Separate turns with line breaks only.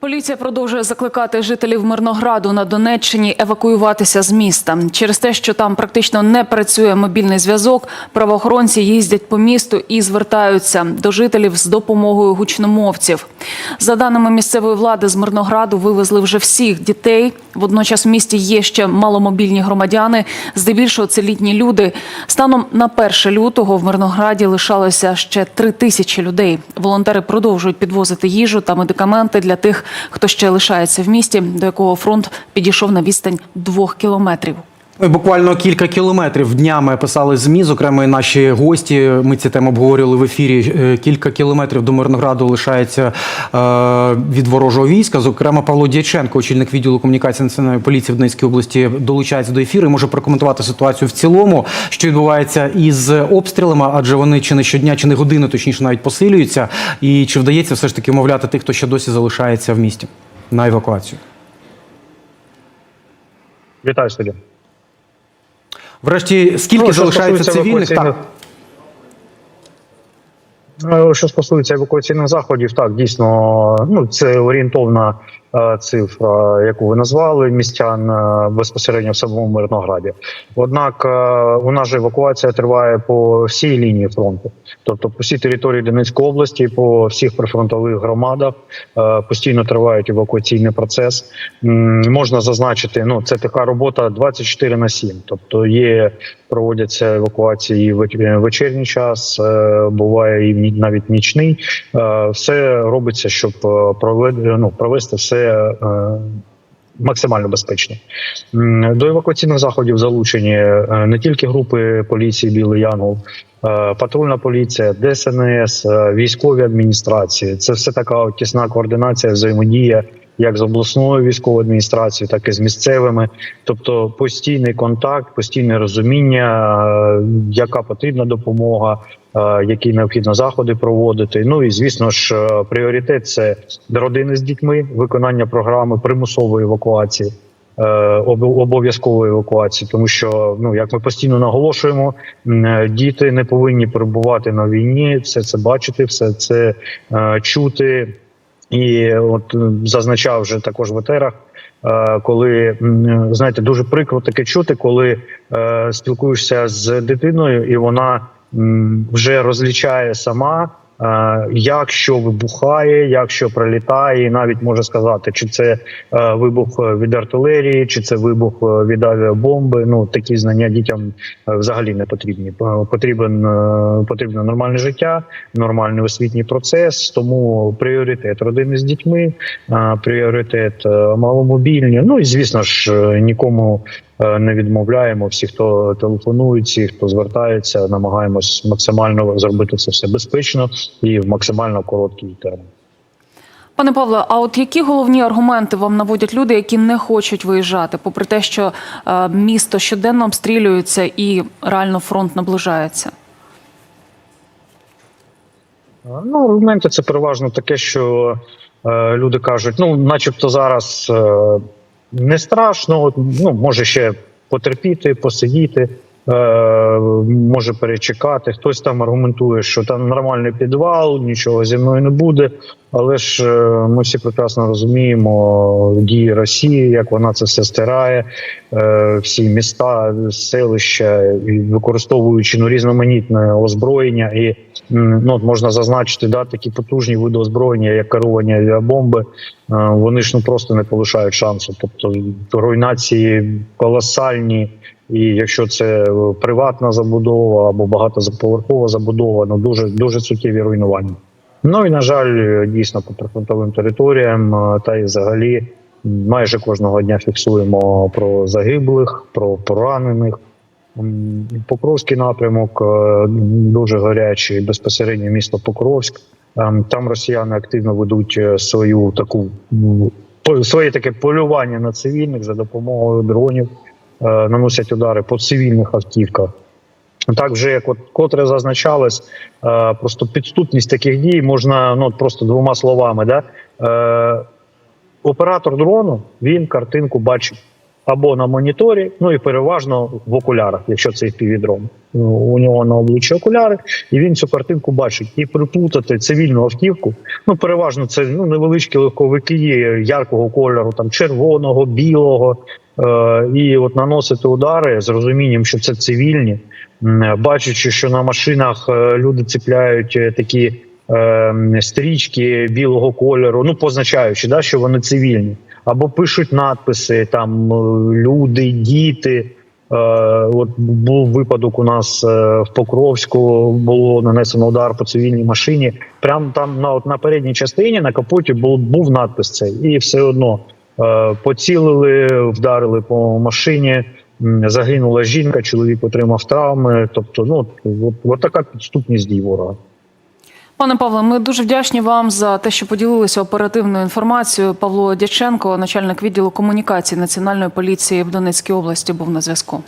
Поліція продовжує закликати жителів Мирнограду на Донеччині евакуюватися з міста. Через те, що там практично не працює мобільний зв'язок, правоохоронці їздять по місту і звертаються до жителів з допомогою гучномовців. За даними місцевої влади, з Мирнограду вивезли вже всіх дітей. Водночас в місті є ще маломобільні громадяни, здебільшого це літні люди. Станом на 1 лютого в Мирнограді лишалося ще три тисячі людей. Волонтери продовжують підвозити їжу та медикаменти для тих, хто ще лишається в місті, до якого фронт підійшов на відстань двох кілометрів.
Ми буквально кілька кілометрів днями писали змі. Зокрема, і наші гості. Ми ці теми обговорювали в ефірі. Е, Кілька кілометрів до Мирнограду лишається е, від ворожого війська. Зокрема, Павло Дяченко, очільник відділу комунікації національної поліції в Донецькій області, долучається до ефіру. і Може прокоментувати ситуацію в цілому, що відбувається із обстрілами, адже вони чи не щодня, чи не години, точніше, навіть посилюються. І чи вдається все ж таки мовляти тих, хто ще досі залишається в місті на евакуацію?
Вітаю студія.
Врешті, скільки
Ну,
залишається цивільних? Так.
Е, Що стосується евакуаційних заходів, так дійсно, ну це орієнтовна цифра, яку ви назвали містян е, безпосередньо в самому Мирнограді. Однак е, у нас же евакуація триває по всій лінії фронту, тобто по всій території Донецької області, по всіх прифронтових громадах е, постійно тривають евакуаційний процес. Можна зазначити, ну це така робота 24 на 7, тобто є проводяться евакуації в вечірній час, е, буває і навіть нічний. Е, Все робиться, щоб е, ну, провести все е, максимально безпечно. До евакуаційних заходів залучені е, не тільки групи поліції Білий Янгол, е, патрульна поліція, ДСНС, військові адміністрації. Це все така тісна координація, взаємодія як з обласною військовою адміністрацією, так і з місцевими. Тобто постійний контакт, постійне розуміння, яка потрібна допомога, які необхідно заходи проводити. Ну і звісно ж, е, пріоритет це родини з дітьми, виконання програми примусової евакуації. е, об- Обов'язкової евакуації, тому що ну як ми постійно наголошуємо, е, діти не повинні перебувати на війні, все це бачити, все це е, чути. І от е, зазначав вже також в етерах, е, коли знаєте, дуже прикро таке чути, коли е, спілкуєшся з дитиною, і вона вже розлічає сама. е, Як що вибухає, як що прилітає, і навіть може сказати, чи це е, вибух від артилерії, чи це вибух е, від авіабомби. Ну такі знання дітям е, взагалі не потрібні. Е, Потрібен е, потрібно нормальне життя, нормальний освітній процес. Тому пріоритет родини з дітьми, е, пріоритет е, маломобільні. Ну і звісно ж, е, нікому е, не відмовляємо. Всі, хто телефонують, всі, хто звертається, намагаємось максимально зробити це все безпечно і в максимально короткий термін.
Пане Павло, а от які головні аргументи вам наводять люди, які не хочуть виїжджати, попри те, що е, місто щоденно обстрілюється і реально фронт наближається?
Ну, аргументи це переважно таке, що е, люди кажуть: ну, начебто, зараз е, не страшно, ну, може ще потерпіти, посидіти, е, може перечекати. Хтось там аргументує, що там нормальний підвал, нічого зі мною не буде. Але ж е, ми всі прекрасно розуміємо дії Росії, як вона це все стирає, е, всі міста, селища, використовуючи ну, різноманітне озброєння, і ну, от можна зазначити да, такі потужні види озброєння, як керовані авіабомби, е, вони ж ну просто не полишають шансу. Тобто руйнації колосальні. І якщо це е, приватна забудова або багатоповерхова забудова, ну дуже дуже суттєві руйнування. Ну і на жаль, дійсно по прифронтовим територіям, е, та й взагалі майже кожного дня фіксуємо про загиблих, про поранених. Покровський напрямок е, дуже гарячий, безпосередньо місто Покровськ. Ем, Там росіяни активно ведуть е, свою таку своє таке полювання на цивільних за допомогою дронів, е, наносять удари по цивільних автівках. Так вже як от котре зазначалось, просто підступність таких дій можна ну просто двома словами. Да? Оператор дрону він картинку бачить або на моніторі, ну і переважно в окулярах, якщо це півдрон. У нього на обличчі окуляри, і він цю картинку бачить. І приплутати цивільну автівку. Ну, переважно це ну, невеличкі легковики яркого кольору, там червоного, білого. Е, і от наносити удари з розумінням, що це цивільні, бачачи, що на машинах е, люди цепляють е, такі е, стрічки білого кольору, ну позначаючи, да, що вони цивільні, або пишуть надписи там е, люди, діти. Е, от був випадок у нас е, в Покровську, було нанесено удар по цивільній машині. Прямо там на от на передній частині на капоті був, був надпис цей, і все одно е, поцілили, вдарили по машині. Загинула жінка, чоловік отримав травми. Тобто, ну от, от така підступність дій ворога.
Пане Павле, ми дуже вдячні вам за те, що поділилися оперативною інформацією. Павло Дяченко, начальник відділу комунікації Національної поліції в Донецькій області, був на зв'язку.